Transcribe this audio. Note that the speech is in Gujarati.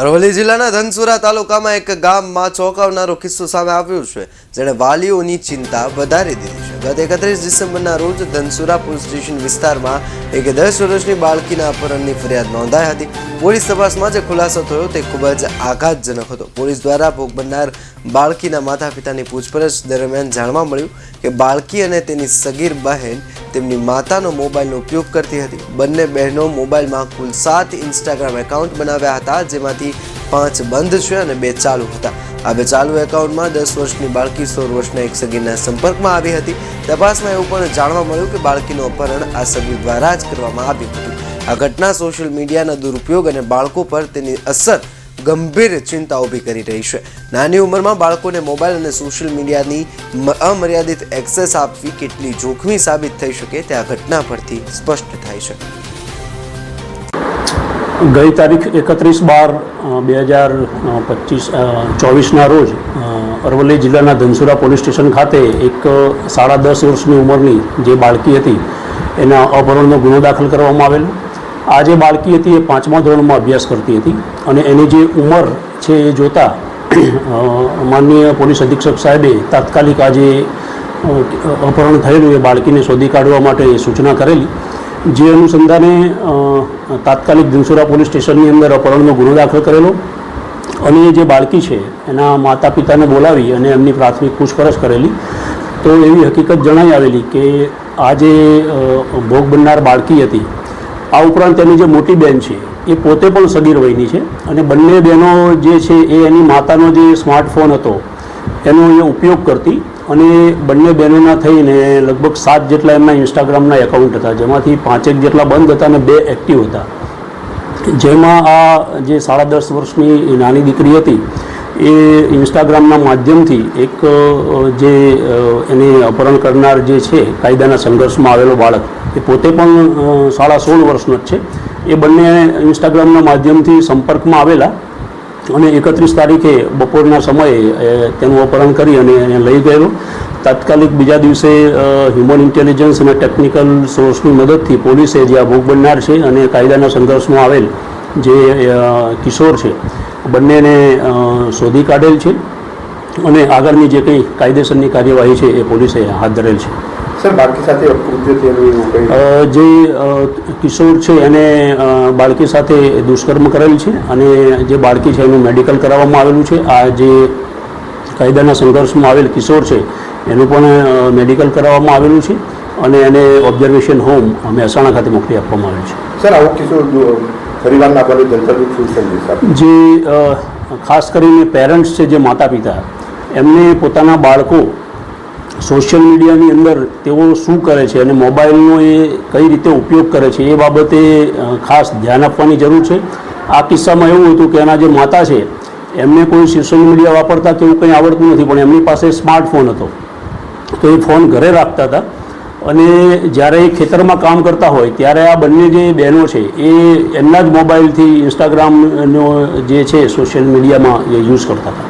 અરવલ્લી જિલ્લાના ધનસુરા તાલુકામાં એક ગામમાં ચોંકાવનારો કિસ્સો સામે આવ્યો છે. જેણે વાલીઓની ચિંતા વધારી દીધી છે. ગત એકત્રીસ ડિસેમ્બરના રોજ ધનસુરા પોલીસ સ્ટેશન વિસ્તારમાં એક દસ વર્ષની બાળકીના અપહરણની ફરિયાદ નોંધાઈ હતી. પોલીસ તપાસમાં જે ખુલાસો થયો તે ખૂબ જ આઘાતજનક હતો. પોલીસ દ્વારા ભોગ બનનાર બાળકીના માતા પિતાની પૂછપરછ દરમિયાન જાણવા મળ્યું કે બાળકી અને તેની સગીર બહેન તેમની માતાનો મોબાઈલનો ઉપયોગ કરતી હતી. બંને બહેનો મોબાઈલમાં કુલ સાત ઇન્સ્ટાગ્રામ એકાઉન્ટ બનાવ્યા હતા, જેમાંથી પાંચ બંધ છે અને બે ચાલુ હતા. આ બે ચાલુ એકાઉન્ટમાં દસ વર્ષની બાળકી, સોળ વર્ષના એક સગીરના સંપર્કમાં આવી હતી. તપાસમાં એવું પણ જાણવા મળ્યું કે બાળકીનું અપહરણ આ સગીર દ્વારા જ કરવામાં આવ્યું હતું. આ ઘટના સોશિયલ મીડિયાના દુરુપયોગ અને બાળકો પર તેની અસર ગંભીર ચિંતા ઊભી કરી રહી છે. નાની ઉંમરમાં બાળકોને મોબાઈલ અને સોશિયલ મીડિયાની અમર્યાદિત એક્સેસ આપવી કેટલી જોખમી સાબિત થઈ શકે તે આ ઘટના પરથી સ્પષ્ટ થાય છે. ગઈ તારીખ એકત્રીસ બાર બે હજાર પચીસ ચોવીસના રોજ અરવલ્લી જિલ્લાના ધનસુરા પોલીસ સ્ટેશન ખાતે એક સાડા દસ વર્ષની ઉંમરની જે બાળકી હતી, એના અપહરણનો ગુનો દાખલ કરવામાં આવેલો. આ જે બાળકી હતી એ પાંચમા ધોરણમાં અભ્યાસ કરતી હતી અને એની જે ઉંમર છે એ જોતાં માનનીય પોલીસ અધિક્ષક સાહેબે તાત્કાલિક આ જે અપહરણ થયેલું એ બાળકીને શોધી કાઢવા માટે સૂચના કરેલી. જે અનુસંધાને તાત્કાલિક ધનસુરા પોલીસ સ્ટેશનની અંદર અપહરણનો ગુનો દાખલ કરેલો અને એ જે બાળકી છે એના માતા પિતાને બોલાવી અને એમની પ્રાથમિક પૂછપરછ કરેલી. તો એવી હકીકત જણાઈ આવેલી કે આ જે ભોગ બનનાર બાળકી હતી આ ઉપરાંત તેની જે મોટી બહેન છે, એ પોતે પણ સગીર વયની છે અને બંને બહેનો જે છે, એ એની માતાનો જે સ્માર્ટફોન હતો, એનો એ ઉપયોગ કરતી અને બંને બહેનોના થઈને લગભગ સાત જેટલા એમના ઇન્સ્ટાગ્રામના એકાઉન્ટ હતા, જેમાંથી પાંચેક જેટલા બંધ હતા અને બે એક્ટિવ હતા. જેમાં આ જે સાડા દસ વર્ષની નાની દીકરી હતી એ ઇન્સ્ટાગ્રામના માધ્યમથી એક જે એને અપહરણ કરનાર જે છે, કાયદાના સંઘર્ષમાં આવેલો બાળક, એ પોતે પણ સાડા સોળ વર્ષનો જ છે. એ બંને ઇન્સ્ટાગ્રામના માધ્યમથી સંપર્કમાં આવેલા અને એકત્રીસ તારીખે બપોરના સમયે તેનું અપહરણ કરી અને એને લઈ ગયેલો. તાત્કાલિક બીજા દિવસે હ્યુમન ઇન્ટેલિજન્સ અને ટેકનિકલ સોર્સની મદદથી પોલીસે જે આ ભોગ બનનાર છે અને કાયદાના સંઘર્ષમાં આવેલ જે કિશોર છે બંનેને શોધી કાઢેલ છે અને આગળની જે કંઈ કાયદેસરની કાર્યવાહી છે એ પોલીસે હાથ ધરેલ છે. સર બાળકી સાથે જે કિશોર છે એને બાળકી સાથે દુષ્કર્મ કરેલ છે અને જે બાળકી છે એનું મેડિકલ કરાવવામાં આવેલું છે. આ જે કાયદાના સંઘર્ષમાં આવેલ કિશોર છે એનું પણ મેડિકલ કરાવવામાં આવેલું છે અને એને ઓબ્ઝર્વેશન હોમ મહેસાણા ખાતે મોકલી આપવામાં આવ્યું છે. સર આવો કિશોર સંદેશ જે ખાસ કરીને પેરેન્ટ્સ છે જે માતા પિતા એમને પોતાના બાળકો સોશિયલ મીડિયાની અંદર તેઓ શું કરે છે અને મોબાઈલનો એ કઈ રીતે ઉપયોગ કરે છે એ બાબતે ખાસ ધ્યાન આપવાની જરૂર છે. આ કિસ્સામાં એવું હતું કે એના જે માતા છે, એમને કોઈ સોશિયલ મીડિયા વાપરતા કે એવું કંઈ આવડતું નથી, પણ એમની પાસે સ્માર્ટફોન હતો. તો એ ફોન ઘરે રાખતા હતા. અને જ્યારે એ ખેતરમાં કામ કરતા હોય, ત્યારે આ બંને જે બહેનો છે, એ એમના જ મોબાઈલથી ઇન્સ્ટાગ્રામનો જે છે સોશિયલ મીડિયામાં એ યુઝ કરતા હતા.